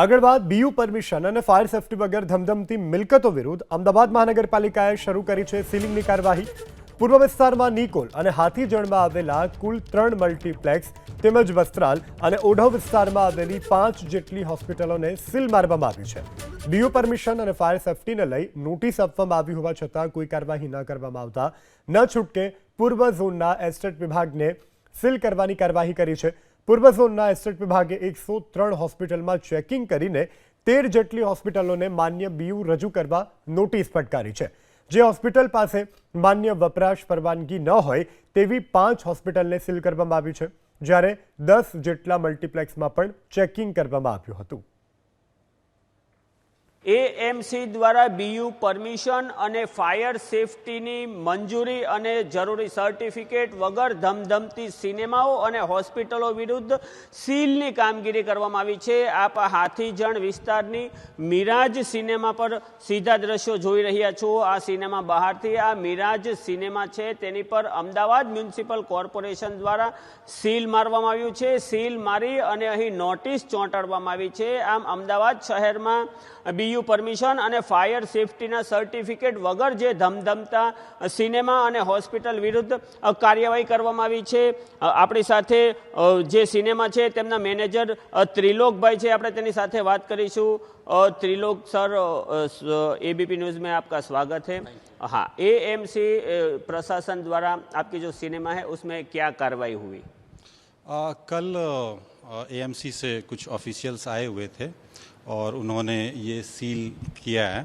આગળ વાત BU permission અને ફાયર સેફટી વગર ધમધમતી મિલકતો વિરુદ્ધ અમદાવાદ મહાનગરપાલિકાએ શરૂ કરી છે સીલિંગની કાર્યવાહી. પૂર્વ વિસ્તારમાં નિકોલ અને હાથીજણમાં આવેલા કુલ ત્રણ મલ્ટીપ્લેક્સ તેમજ વસ્ત્રાલ અને ઓઢવ વિસ્તારમાં આવેલી પાંચ જેટલી હોસ્પિટલોને સીલ મારવામાં આવી છે. બીયુ પરમિશન અને ફાયર સેફટીને લઈ નોટિસ આપવામાં આવી હોવા છતાં કોઈ કાર્યવાહી ન કરવામાં આવતા. ન છૂટકે પૂર્વ ઝોનના એસ્ટેટ વિભાગને સીલ કરવાની કાર્યવાહી કરી છે. પૂર્વ ઝોનના એસ્ટેટ વિભાગે એકસો ત્રણ હોસ્પિટલમાં ચેકિંગ કરીને તેર જેટલી હોસ્પિટલોને માન્ય બીયુ રજૂ કરવા નોટિસ ફટકારી છે. જે હોસ્પિટલ પાસે માન્ય વપરાશ પરવાનગી ન હોય તેવી પાંચ હોસ્પિટલને સીલ કરવામાં આવી છે, જ્યારે દસ જેટલા મલ્ટીપ્લેક્સમાં પણ ચેકિંગ કરવામાં આવ્યું હતું. એએમસી દ્વારા બીયુ પરમિશન અને ફાયર સેફટીની મંજૂરી અને જરૂરી સર્ટિફિકેટ વગર ધમધમતી સિનેમાઓ અને હોસ્પિટલો વિરુદ્ધ સીલની કામગીરી કરવામાં આવી છે. આપ હાથીજણ વિસ્તારની મિરાજ સિનેમા પર સીધા દ્રશ્યો જોઈ રહ્યા છો. આ સિનેમા બહારથી આ મિરાજ સિનેમા છે. તેની પર અમદાવાદ મ્યુનિસિપલ કોર્પોરેશન દ્વારા સીલ મારવામાં આવ્યું છે. સીલ મારી અને અહીં નોટિસ ચોંટાડવામાં આવી છે. આમ અમદાવાદ શહેરમાં બીયુ પરમિશન અને ફાયર સેફટીના સર્ટિફિકેટ વગર જે ધમધમતા સિનેમા અને હોસ્પિટલ વિરુદ્ધ અ, કાર્યવાહી કરવામાં આવી છે અ, આપણી સાથે અ, જે સિનેમા છે તેમના મેનેજર અ, ત્રિલોકભાઈ છે આપણે તેની સાથે વાત કરીશું અ, त्रिलोक सर एबीपी न्यूज़ में आपका स्वागत है हाँ एएमसी प्रशासन द्वारा आपकी जो सिनेमा है उसमें क्या कार्रवाई हुई आ, कल एएमसी से कुछ ऑफिशियल्स आए हुए थे और उन्होंने ये सील किया है।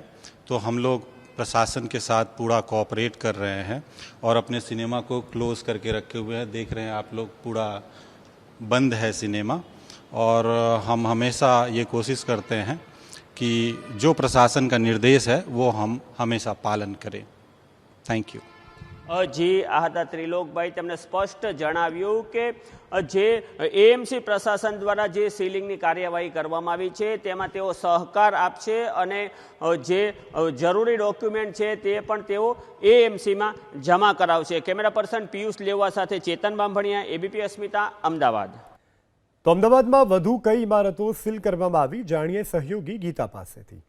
तो हम लोग प्रशासन के साथ पूरा कोऑपरेट कर रहे हैं और अपने सिनेमा को क्लोज करके रखे हुए हैं। देख रहे हैं आप लोग पूरा बंद है सिनेमा और हम हमेशा ये कोशिश करते हैं कि जो प्रशासन का निर्देश है वो हम हमेशा पालन करें। थैंक यू જી આ ત્રિલોકભાઈ, તેમણે સ્પષ્ટ જણાવ્યું કે જે એએમસી પ્રશાસન દ્વારા જે સીલિંગની કાર્યવાહી કરવામાં આવી છે, તેમાં તેઓ સહકાર આપશે અને જે જરૂરી ડોક્યુમેન્ટ છે તે પણ તેઓ એએમસીમાં જમા કરાવશે. કેમેરા પર્સન પિયુષ લેવા સાથે ચેતન બાંભણિયા એબીપી અસ્મિતા, અમદાવાદ. તો અમદાવાદમાં વધુ કઈ ઇમારતો સીલ કરવામાં આવી, જાણીએ સહયોગી ગીતા પાસેથી.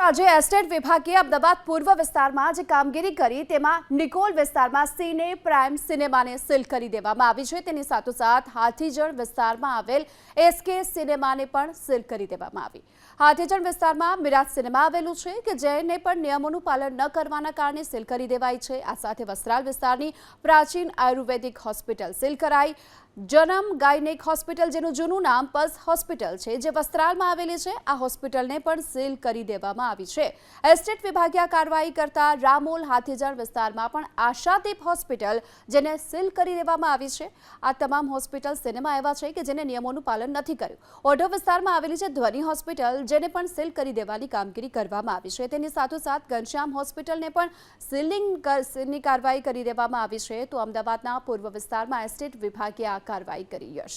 આજે એસ્ટેટ વિભાગે અમદાવાદ પૂર્વ વિસ્તારમાં જે કામગીરી કરી તેમાં નિકોલ વિસ્તારમાં સિને પ્રાઇમ સિનેમાને સીલ કરી દેવામાં આવી છે. તેની સાથોસાથ હાથીજણ વિસ્તારમાં આવેલ એસકે સિનેમાને પણ સીલ કરી દેવામાં આવી. હાથીજણ વિસ્તારમાં મિરાજ સિનેમા આવેલું છે કે જેને પણ નિયમોનું પાલન ન કરવાના કારણે સીલ કરી દેવાઈ છે. આ સાથે વસ્ત્રાલ વિસ્તારની પ્રાચીન આયુર્વેદિક હોસ્પિટલ સીલ કરાઈ. જનમ ગાયનેક હોસ્પિટલ જેનું જૂનું નામ પસ હોસ્પિટલ છે, જે વસ્ત્રાલમાં આવેલી છે. આ હોસ્પિટલને પણ સીલ કરી દેવામાં આવી છે. એસ્ટેટ વિભાગે આ કાર્યવાહી કરતા રામોલ હાથીજણ વિસ્તારમાં પણ આશાદીપ હોસ્પિટલ, જેને સીલ કરી દેવામાં આવી છે. આ તમામ હોસ્પિટલ સિનેમા એવા છે કે જેને નિયમોનું પાલન નથી કર્યું. ઓઢવ વિસ્તારમાં આવેલી છે ધ્વનિ હોસ્પિટલ, જેને પણ સીલ કરી દેવાની કામગીરી કરવામાં આવી છે. તેની સાથોસાથ ઘનશ્યામ હોસ્પિટલને પણ સીલિંગ સીલની કાર્યવાહી કરી દેવામાં આવી છે. તો અમદાવાદના પૂર્વ વિસ્તારમાં એસ્ટેટ વિભાગે આ કાર્યવાહી કરી યશ.